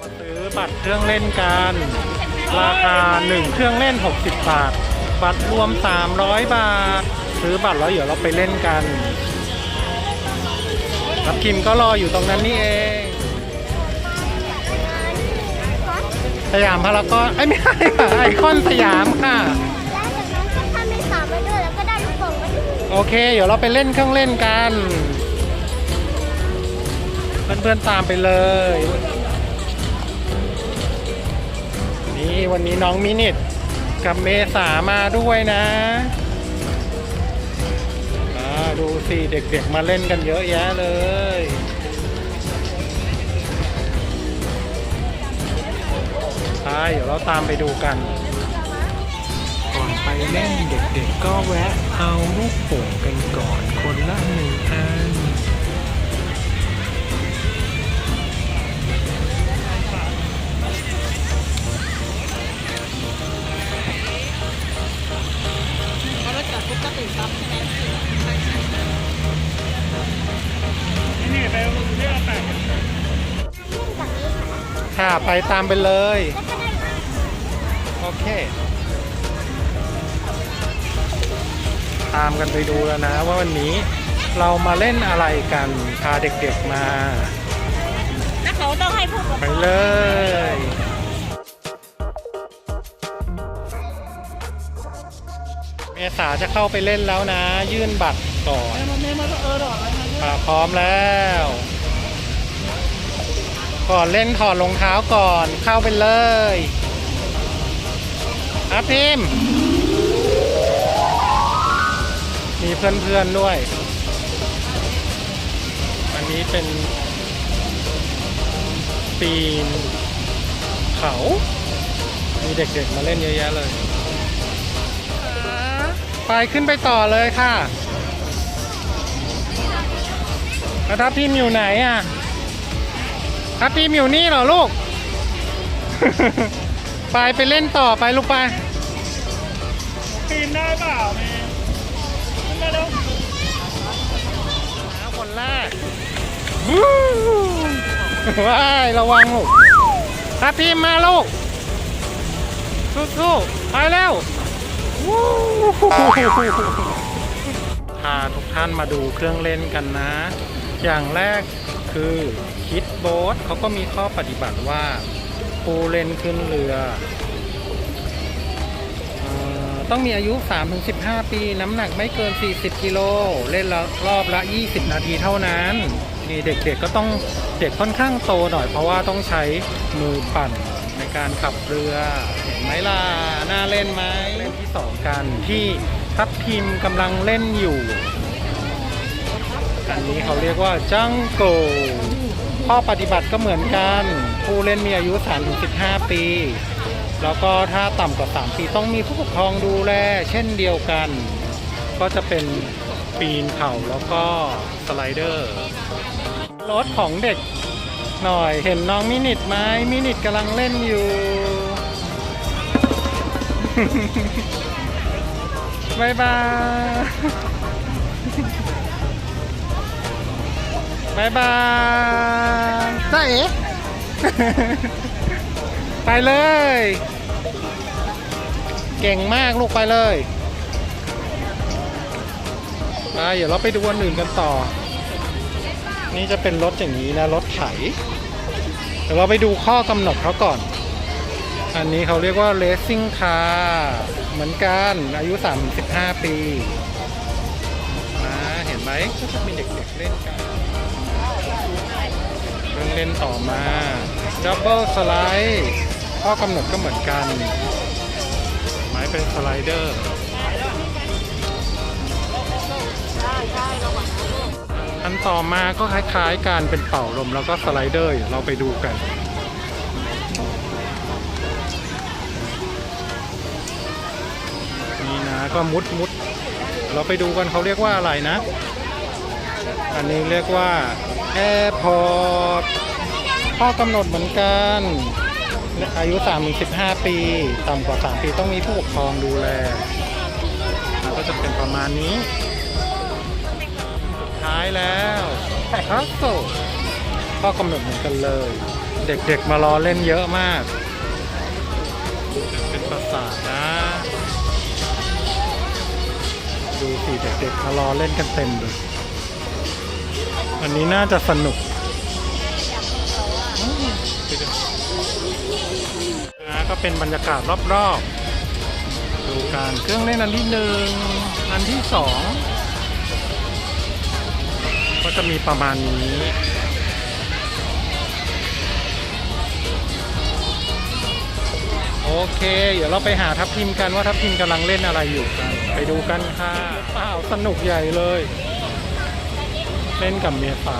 มาซื้อบัตรเครื่องเล่นกัน ราคา 1 เครื่องเล่น 60 บาท บัตรรวม 300 บาท ซื้อบัตรแล้วเดี๋ยวเราไปเล่นกันทับคิมก็รออยู่ตรงนั้นนี่เองสยามพารากอนไอ้ไม่ใช่ไอคอนสยามค่ะ โอเค เดี๋ยวเราไปเล่นเครื่องเล่นกัน เพื่อนๆตามไปเลย นี่วันนี้น้องมินิทกับเมษามาด้วยนะอ่าดูสิเด็กๆมาเล่นกันเยอะแยะเลย ใช่ เดี๋ยวเราตามไปดูกัน เล่นเด็กๆก็แวะเอาลูกโป่งกันก่อนคนละหนึ่งอันค่ะ ไปตามไปเลย โอเค ตามกันไปดูแล้วนะ ว่าวันนี้เรามาเล่นอะไรกันพาเด็กๆมาแล้วเขาต้องให้ผู้ปกคไปรองเลย เมษาจะเข้าไปเล่นแล้วนะ ยื่นบัตรก่อนอ่าพร้อมแล้ว ก่อนเล่นถอดรองเท้าก่อนเข้าไปเลยอาพิมพ์ มีเพื่อนๆด้วย อันนี้เป็นปีนเขา มีเด็กๆมาเล่นเยอะแยะเลย ไปขึ้นไปต่อเลยค่ะแล้วทัพทีมอยู่ไหนอะทัพทีมอยู่นี่เหรอลูก ไปไปเล่นต่อไปลูกไปปีนได้เปล่าเมาเร็วคนแรกวู้ว้ายระวังลูกทัพทีมมาลูกสู้ๆไปแล้ววู้พาทุกท่านมาดูเครื่องเล่นกันนะ อย่างแรกคือคิดโบ๊ทเขาก็มีข้อปฏิบัติว่าผู้เล่นขึ้นเรือ ต้องมีอายุ 3-15 ปี น้ำหนักไม่เกิน 40 กิโล เล่นละรอบละ 20 นาทีเท่านั้น นี่เด็กๆก็ต้องเด็กค่อนข้างโตหน่อยเพราะว่าต้องใช้มือปั่นในการขับเรือ เห็นไหมล่ะ น่าเล่นไหมเล่นที่สองกันที่ทัพทีมกำลังเล่นอยู่ อันนี้เขาเรียกว่าจังโกข้อปฏิบัติก็เหมือนกัน ผู้เล่นมีอายุ 3-15 ปี แล้วก็ถ้าต่ำกว่า 3 ปีต้องมีผู้ปกครองดูแล เช่นเดียวกัน ก็จะเป็นปีนเขาแล้วก็สไลเดอร์ รถของเด็กหน่อยเห็นน้องมินิทไหมมินิทกำลังเล่นอยู่ บายบายบายบายจ้าเอ๋ ไปเลย เก่งมากลูกไปเลยไปเดี๋ยวเราไปดูอันอื่นกันต่อ นี่จะเป็นรถอย่างนี้นะ รถไถ เดี๋ยวเราไปดูข้อกำหนดเขาก่อน อันนี้เขาเรียกว่า racing car เหมือนกันอายุ 35 ปีนะเห็นไหมก็จะมีเด็กๆเล่นกันเรื่องเล่นต่อมา double slide ข้อกำหนดก็เหมือนกัน เป็นสไลเดอร์อันต่อมาก็คล้ายๆการเป็นเป่าลมแล้วก็สไลเดอร์เดี๋ยวเราไปดูกันนี่นะก็มุดมุดเราไปดูกันเขาเรียกว่าอะไรนะ อันนี้เรียกว่าแอร์พอร์ตข้อกำหนดเหมือนกัน อายุ3-15 ปี ต่ำกว่า 3 ปีต้องมีผู้ปกครองดูแลก็จะเป็นประมาณนี้คัสโซข้อกำหนดเหมือนกันเลย เด็กๆมารอเล่นเยอะมาก เป็นประสาทนะ ดูสิเด็กๆมารอเล่นกันเต็มเลยวันนี้น่าจะสนุก ก็เป็นบรรยากาศรอบๆ ดูการเครื่องเล่นอันที่หนึ่งอันที่สองก็จะมีประมาณนี้โอเค เดี๋ยวเราไปหาทัพทีมกันว่าทัพทีมกำลังเล่นอะไรอยู่กัน ไปดูกันค่ะเปล่าสนุกใหญ่เลย เล่นกับเมษา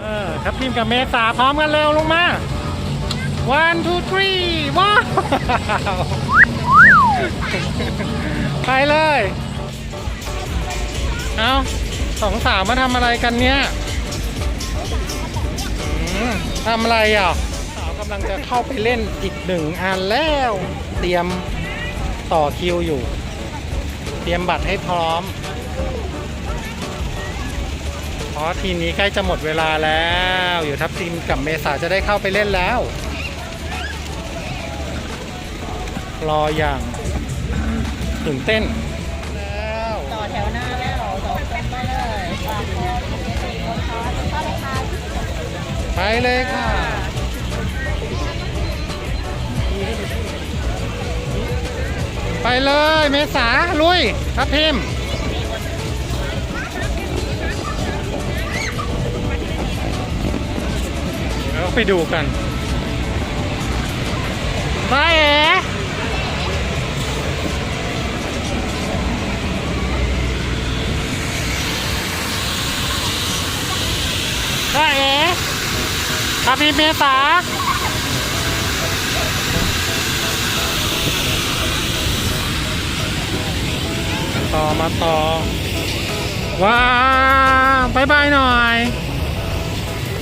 เออทัพทีมกับเมษาพร้อมกันเร็วลงมา one two three ว้าว ไปเลย เอาสองสาวมาทำอะไรกันเนี่ยทำอะไรอะ สาวกำลังจะเข้าไปเล่นอีกหนึ่งอันแล้ว เตรียมต่อคิวอยู่ เตรียมบัตรให้พร้อมเพราะทีมนี้ใกล้จะหมดเวลาแล้ว อยู่ทัพทีมกับเมษาจะได้เข้าไปเล่นแล้ว รออย่างตื่นเต้นแล้วต่อแถวหน้าแล้วต่อกันไปเลยฝากของคนค่ะเข้าเลยไปเลยค่ะไปเลยเมษาลุยทัพทิมเดี๋ยวไปดูกันไปเอ๋ ไปเอ๋ทัพทิมเมษาต่อมาต่อ ว้าวบายบายหน่อย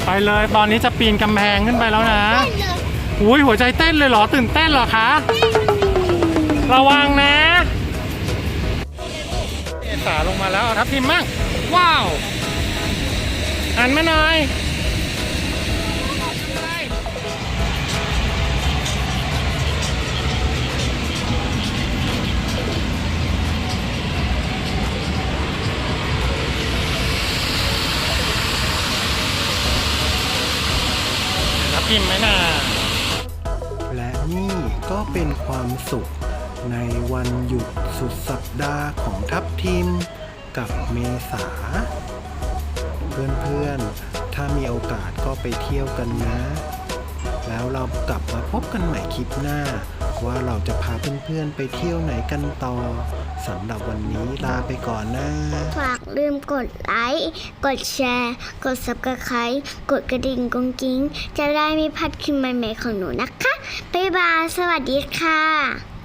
ไปเลยตอนนี้จะปีนกำแพงขึ้นไปแล้วนะได้เลยอุ้ยหัวใจเต้นเลยเหรอ ตื่นเต้นเหรอคะ ระวังนะเอสาลงมาแล้วเอาทับทิมมั่งว้าว หันมาหน่อยทับทิมไหมน่ะและนี่ก็เป็นความสุขในวันหยุดสุดสัปดาห์ของทัพทีมกับเมษา เพื่อนๆ ถ้ามีโอกาสก็ไปเที่ยวกันนะ แล้วเรากลับมาพบกันใหม่คลิปหน้า ว่าเราจะพาเพื่อนๆ ไปเที่ยวไหนกันต่อสำหรับวันนี้ลาไปก่อนนะ ฝากลืมกดไลค์ กดแชร์ กด subscribe กดกระดิ่งกงกิ้ง จะได้ไม่พลาดคลิปใหม่ๆของหนูนะคะ บ๊ายบาย สวัสดีค่ะ